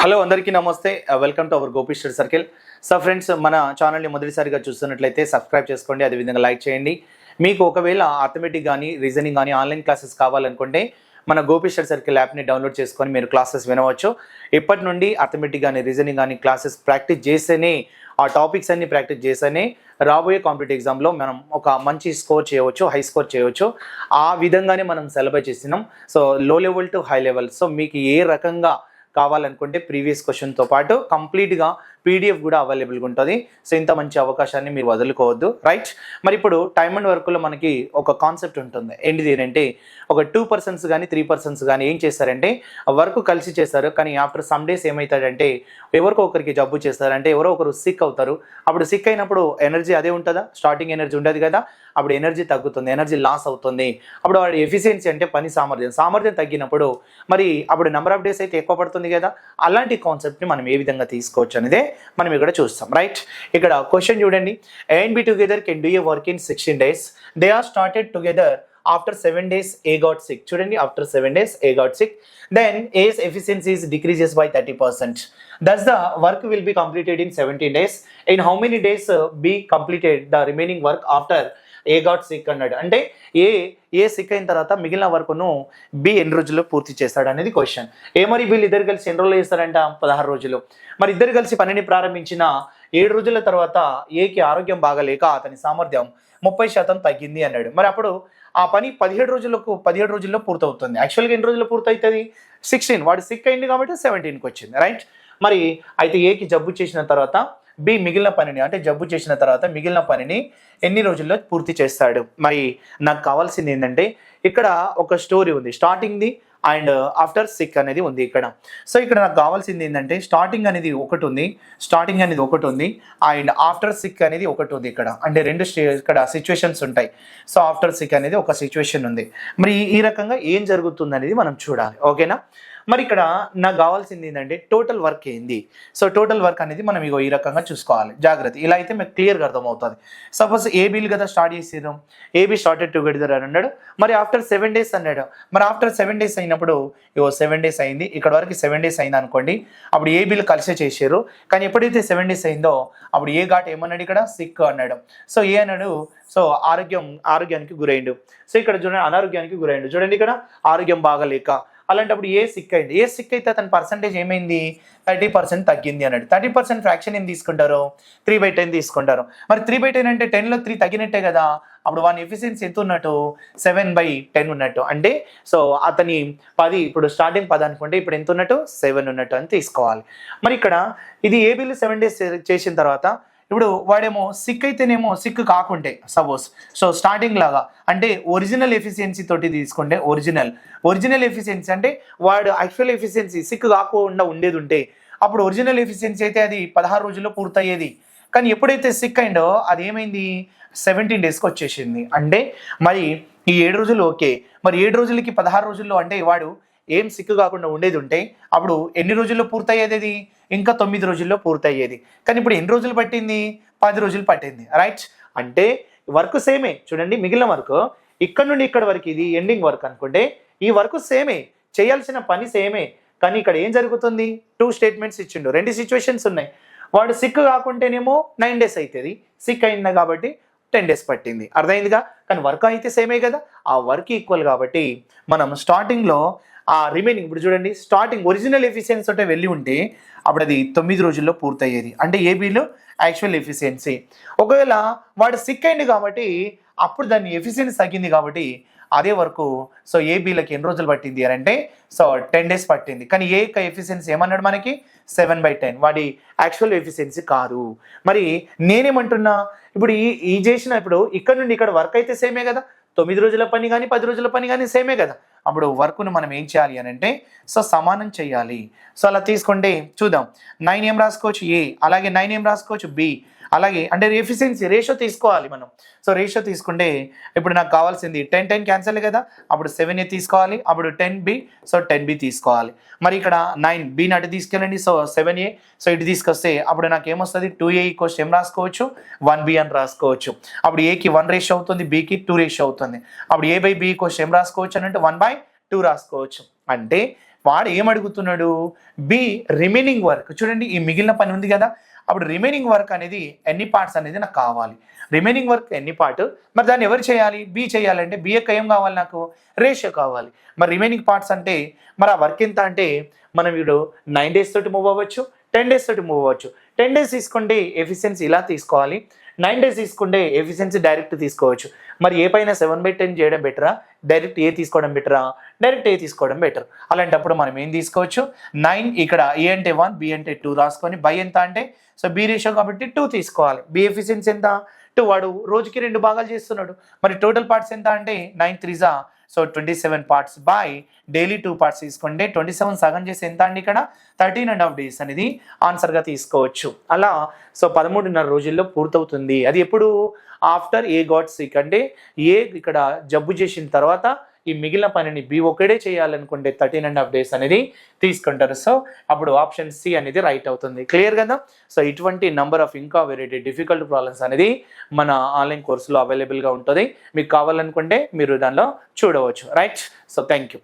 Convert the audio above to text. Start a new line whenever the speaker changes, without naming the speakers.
Hello అందరికీ నమస్తే. Welcome to our Gopishwar circle so friends మన ఛానల్ని మొదటిసారిగా చూస్తున్నట్లయితే సబ్స్క్రైబ్ చేసుకోండి అదేవిధంగా లైక్ చేయండి. మీకు ఒకవేళ ఆథమెటిక్ కానీ రీజనింగ్ కానీ ఆన్లైన్ క్లాసెస్ కావాలనుకుంటే మన గోపిస్టర్ సర్కిల్ యాప్ని డౌన్లోడ్ చేసుకొని మీరు క్లాసెస్ వినవచ్చు. ఇప్పటి నుండి అథమెటిక్ కానీ రీజనింగ్ కానీ క్లాసెస్ ప్రాక్టీస్ చేస్తేనే ఆ టాపిక్స్ అన్ని ప్రాక్టీస్ చేస్తేనే రాబోయే కాంపిటేటివ్ ఎగ్జామ్లో మనం ఒక మంచి స్కోర్ చేయవచ్చు హై స్కోర్ చేయవచ్చు. ఆ విధంగానే మనం సెలబ్రేట్ చేస్తున్నాం. So low level to high level so మీకు ఏ రకంగా కావాలనుకుంటే ప్రీవియస్ క్వశ్చన్తో పాటు కంప్లీట్గా పీడిఎఫ్ కూడా అవైలబుల్గా ఉంటుంది. సో ఇంత మంచి అవకాశాన్ని మీరు వదులుకోవద్దు. రైట్ మరి ఇప్పుడు టైమ్ అండ్ వర్క్లో మనకి ఒక కాన్సెప్ట్ ఉంటుంది. ఏంటిది అంటే ఒక టూ పర్సన్స్ కానీ త్రీ పర్సన్స్ కానీ ఏం చేస్తారంటే వర్క్ కలిసి చేస్తారు. కానీ ఆఫ్టర్ సమ్ డేస్ ఏమవుతాడంటే ఎవరికో ఒకరికి జబ్బు చేస్తారంటే ఎవరో ఒకరు సిక్ అవుతారు. అప్పుడు సిక్ అయినప్పుడు ఎనర్జీ అదే ఉంటుందా? స్టార్టింగ్ ఎనర్జీ ఉండదు కదా? అప్పుడు ఎనర్జీ తగ్గుతుంది. ఎనర్జీ లాస్ అవుతుంది. అప్పుడు వాడి ఎఫిషియన్సీ అంటే పని సామర్థ్యం. సామర్థ్యం తగ్గినప్పుడు మరి అప్పుడు నెంబర్ ఆఫ్ డేస్ అయితే ఎక్కువ పడుతుంది కదా? అలాంటి కాన్సెప్ట్ని మనం ఏ విధంగా తీసుకోవచ్చు అనేదే మనం ఇక్కడ చూస్తాం రైట్ ఇక్కడ క్వశ్చన్ చూడండి. And B together can do A work in sixteen days they are started together after seven days A got sick చూడండి after seven days A got sick then A's efficiencies decreases by thirty percent thus the work will be completed in seventeen days in how many days be completed the remaining work after A got sick అన్నాడు? అంటే ఏ ఏ sick అయిన తర్వాత మిగిలిన వర్క్ను B ఎన్ని రోజుల్లో పూర్తి చేస్తాడు అనేది క్వశ్చన్ ఏ మరి వీళ్ళు ఇద్దరు కలిసి ఎన్ని రోజులు చేస్తారంట? పదహారు రోజులు. మరి ఇద్దరు కలిసి పనిని ప్రారంభించిన ఏడు రోజుల తర్వాత ఏకి ఆరోగ్యం బాగలేక అతని సామర్థ్యం ముప్పై శాతం తగ్గింది అన్నాడు. మరి అప్పుడు ఆ పని పదిహేడు రోజులకు పదిహేడు రోజుల్లో పూర్తవుతుంది. యాక్చువల్గా ఎన్ని రోజుల్లో పూర్తవుతుంది సిక్స్టీన్ వాడు సిక్ అయింది కాబట్టి సెవెంటీన్కి వచ్చింది. రైట్ మరి అయితే ఏకి జబ్బు చేసిన తర్వాత బి మిగిలిన పనిని అంటే జబ్బు చేసిన తర్వాత మిగిలిన పనిని ఎన్ని రోజుల్లో పూర్తి చేస్తాడు? మరి నాకు కావాల్సింది ఏంటంటే ఇక్కడ ఒక స్టోరీ ఉంది. స్టార్టింగ్ది అండ్ ఆఫ్టర్ సిక్ అనేది ఉంది ఇక్కడ. సో ఇక్కడ నాకు కావాల్సింది ఏంటంటే స్టార్టింగ్ అనేది ఒకటి ఉంది. స్టార్టింగ్ అనేది ఒకటి ఉంది. అండ్ ఆఫ్టర్ సిక్ అనేది ఒకటి ఉంది ఇక్కడ. అంటే రెండు స్టే ఇక్కడ సిచ్యువేషన్స్ ఉంటాయి. సో ఆఫ్టర్ సిక్ అనేది ఒక సిచ్యువేషన్ ఉంది. మరి ఈ- ఈ రకంగా ఏం జరుగుతుంది అనేది మనం చూడాలి. ఓకేనా? మరి ఇక్కడ నాకు కావాల్సింది ఏంటంటే టోటల్ వర్క్ ఏంది? సో టోటల్ వర్క్ అనేది మనం ఇగో ఈ రకంగా చూసుకోవాలి. జాగ్రత్త. ఇలా అయితే మీకు క్లియర్గా అర్థమవుతుంది. సపోజ్ ఏబీలు కదా స్టార్ట్ చేసేద్దాం. ఏబీ స్టార్టెడ్ టుగెదర్ అని అన్నాడు. మరి ఆఫ్టర్ సెవెన్ డేస్ అన్నాడు. మరి ఆఫ్టర్ సెవెన్ డేస్ అయినప్పుడు ఇగో సెవెన్ డేస్ అయింది. ఇక్కడ వరకు సెవెన్ డేస్ అయింది అనుకోండి. అప్పుడు ఏబీలు కలిసే చేశారు కానీ ఎప్పుడైతే సెవెన్ డేస్ అయిందో అప్పుడు ఏ ఘాట్ ఏమన్నాడు ఇక్కడ? సిక్ అన్నాడు. సో ఏ అన్నాడు. సో ఆరోగ్యం ఆరోగ్యానికి గురైండు. సో ఇక్కడ చూడండి అనారోగ్యానికి గురైండు. చూడండి ఇక్కడ ఆరోగ్యం బాగలేక అలాంటప్పుడు ఏ సిక్ అయింది? ఏ సిక్ అయితే అతని పర్సంటేజ్ ఏమైంది? థర్టీ పర్సెంట్ తగ్గింది అన్నాడు. థర్టీ పర్సెంట్ ఫ్రాక్షన్ ఏం తీసుకుంటారు? త్రీ బై టెన్ తీసుకుంటారు. మరి త్రీ బై టెన్ అంటే టెన్లో త్రీ తగ్గినట్టే కదా? అప్పుడు వాని ఎఫిషియన్సీ ఎంత ఉన్నట్టు? సెవెన్ బై టెన్ ఉన్నట్టు. అంటే సో అతని పది ఇప్పుడు స్టార్టింగ్ పది అనుకుంటే ఇప్పుడు ఎంత ఉన్నట్టు? సెవెన్ ఉన్నట్టు అని తీసుకోవాలి. మరి ఇక్కడ ఇది ఏ సెవెన్ డేస్ చేసిన తర్వాత ఇప్పుడు వాడేమో సిక్ అయితేనేమో సిక్ కాకుంటే సపోజ్ సో స్టార్టింగ్ లాగా అంటే ఒరిజినల్ ఎఫిషియన్సీ తోటి తీసుకుంటే ఒరిజినల్ ఒరిజినల్ ఎఫిషియన్సీ అంటే వాడు యాక్చువల్ ఎఫిషియన్సీ సిక్ కాకుండా ఉండేది ఉంటే అప్పుడు ఒరిజినల్ ఎఫిషియన్సీ అయితే అది పదహారు రోజుల్లో పూర్తయ్యేది. కానీ ఎప్పుడైతే సిక్ అయిందో అది ఏమైంది సెవెంటీన్ డేస్కి వచ్చేసింది. అంటే మరి ఈ ఏడు రోజులు ఓకే. మరి ఏడు రోజులకి పదహారు రోజుల్లో అంటే వాడు ఏం సిక్కు కాకుండా ఉండేది ఉంటే అప్పుడు ఎన్ని రోజుల్లో పూర్తయ్యేది ఇంకా తొమ్మిది రోజుల్లో పూర్తయ్యేది. కానీ ఇప్పుడు ఎన్ని రోజులు పట్టింది? పది రోజులు పట్టింది. రైట్ అంటే వర్క్ సేమే చూడండి మిగిలిన వర్క్ ఇక్కడ నుండి ఇక్కడ వరకు ఇది ఎండింగ్ వర్క్ అనుకుంటే ఈ వర్క్ సేమే చేయాల్సిన పని సేమే కానీ ఇక్కడ ఏం జరుగుతుంది? టూ స్టేట్మెంట్స్ ఇచ్చిండు. రెండు సిచ్యువేషన్స్ ఉన్నాయి. వాడు సిక్ కాకుంటేనేమో నైన్ డేస్ అవుతుంది సిక్ అయింది కాబట్టి టెన్ డేస్ పట్టింది. అర్థమైందిగా? కానీ వర్క్ అయితే సేమే కదా? ఆ వర్క్ ఈక్వల్ కాబట్టి మనం స్టార్టింగ్లో ఆ రిమైనింగ్ ఇప్పుడు చూడండి స్టార్టింగ్ ఒరిజినల్ ఎఫిషియన్సీ తోటే వెళ్ళి ఉంటే అప్పుడు అది తొమ్మిది రోజుల్లో పూర్తయ్యేది. అంటే ఏబీలో యాక్చువల్ ఎఫిషియన్సీ. ఒకవేళ వాడు సిక్ అయింది కాబట్టి అప్పుడు దాని ఎఫిషియన్సీ తగ్గింది కాబట్టి అదే వరకు సో ఏబీలకి ఎన్ని రోజులు పట్టింది అని అంటే సో టెన్ డేస్ పట్టింది. కానీ ఏ యొక్క ఎఫిషియన్సీ ఏమన్నాడు మనకి? సెవెన్ బై టెన్ వాడి యాక్చువల్ ఎఫిషియన్సీ కాదు. మరి నేనేమంటున్నా? ఇప్పుడు ఈ ఈ చేసిన ఇప్పుడు ఇక్కడ నుండి ఇక్కడ వర్క్ అయితే సేమే కదా? తొమ్మిది రోజుల పని కానీ పది రోజుల పని కానీ సేమే కదా? అప్పుడు వర్క్ను మనం ఏం చేయాలి అని అంటే సో సమానం చేయాలి. సో అలా తీసుకుంటే చూద్దాం. నైన్ ఏం రాసుకోవచ్చు? ఏ అలాగే నైన్ ఏం రాసుకోవచ్చు? బి అలాగే అంటే ఎఫిషియన్సీ రేషియో తీసుకోవాలి మనం. సో రేషియో తీసుకుంటే ఇప్పుడు నాకు కావాల్సింది టెన్ టెన్ క్యాన్సల్ కదా అప్పుడు సెవెన్ ఏ తీసుకోవాలి అప్పుడు ten B so ten B తీసుకోవాలి. మరి ఇక్కడ నైన్ బి అటు తీసుకెళ్ళండి సో సెవెన్ ఏ సో ఇటు తీసుకొస్తే అప్పుడు నాకు ఏమొస్తుంది? టూ ఏ ఈక్వల్స్ ఏం రాసుకోవచ్చు వన్ బి అని రాసుకోవచ్చు. అప్పుడు ఏకి వన్ రేషియో అవుతుంది బికి టూ రేషియో అవుతుంది. అప్పుడు ఏ బై బి ఈక్వల్స్ ఏం రాసుకోవచ్చు అని అంటే వన్ బై టూ రాసుకోవచ్చు. అంటే వాడు ఏం అడుగుతున్నాడు? బి రిమైనింగ్ వర్క్ చూడండి ఈ మిగిలిన పని ఉంది కదా. అప్పుడు రిమైనింగ్ వర్క్ అనేది ఎన్ని పార్ట్స్ అనేది నాకు కావాలి. రిమైనింగ్ వర్క్ ఎన్ని పార్ట్ మరి దాన్ని ఎవరు చేయాలి? బి చేయాలంటే బి యొక్క ఏం కావాలి నాకు? రేషియో కావాలి. మరి రిమైనింగ్ పార్ట్స్ అంటే మరి ఆ వర్క్ ఎంత అంటే మనం ఇప్పుడు నైన్ డేస్ తోటి మూవ్ అవ్వచ్చు టెన్ డేస్ తోటి మూవ్ అవ్వచ్చు. టెన్ డేస్ తీసుకుంటే ఎఫిషియన్సీ ఇలా తీసుకోవాలి. నైన్ డేస్ తీసుకుంటే ఎఫిషియన్సీ డైరెక్ట్ తీసుకోవచ్చు. మరి ఏ పైన సెవెన్ బై టెన్ చేయడం బెటరా డైరెక్ట్ ఏ తీసుకోవడం బెటరా డైరెక్ట్ ఏ తీసుకోవడం బెటర్ అలాంటప్పుడు మనం ఏం తీసుకోవచ్చు? నైన్ ఇక్కడ ఏ అంటే వన్ బి అంటే టూ రాసుకొని బై ఎంత అంటే? సో బి రేషియో కాబట్టి టూ తీసుకోవాలి. బి ఎఫిషియన్సీ ఎంత? వాడు రోజుకి రెండు భాగాలు చేస్తున్నాడు. మరి టోటల్ పార్ట్స్ ఎంత అంటే nine threes so twenty seven parts by daily two parts తీసుకుంటే ట్వంటీ సెవెన్ సగం చేసి ఎంత అండి ఇక్కడ? థర్టీన్ అండ్ హాఫ్ డేస్ అనేది ఆన్సర్గా తీసుకోవచ్చు. అలా సో పదమూడున్నర రోజుల్లో పూర్తవుతుంది. అది ఎప్పుడు? ఆఫ్టర్ ఏ గాడ్స్ సిక్ అంటే ఏ ఇక్కడ జబ్బు చేసిన తర్వాత ఈ మిగిలిన పనిని బి ఒకడే చేయాలనుకుంటే థర్టీన్ అండ్ హాఫ్ డేస్ అనేది తీసుకుంటారు. సో అప్పుడు ఆప్షన్ సి అనేది రైట్ అవుతుంది. క్లియర్ కదా? సో ఇటువంటి నంబర్ ఆఫ్ ఇంకా వెరైటీ డిఫికల్ట్ ప్రాబ్లమ్స్ అనేది మన ఆన్లైన్ కోర్సులో అవైలబుల్గా ఉంటుంది. మీకు కావాలనుకుంటే మీరు దానిలో చూడవచ్చు. Right so thank you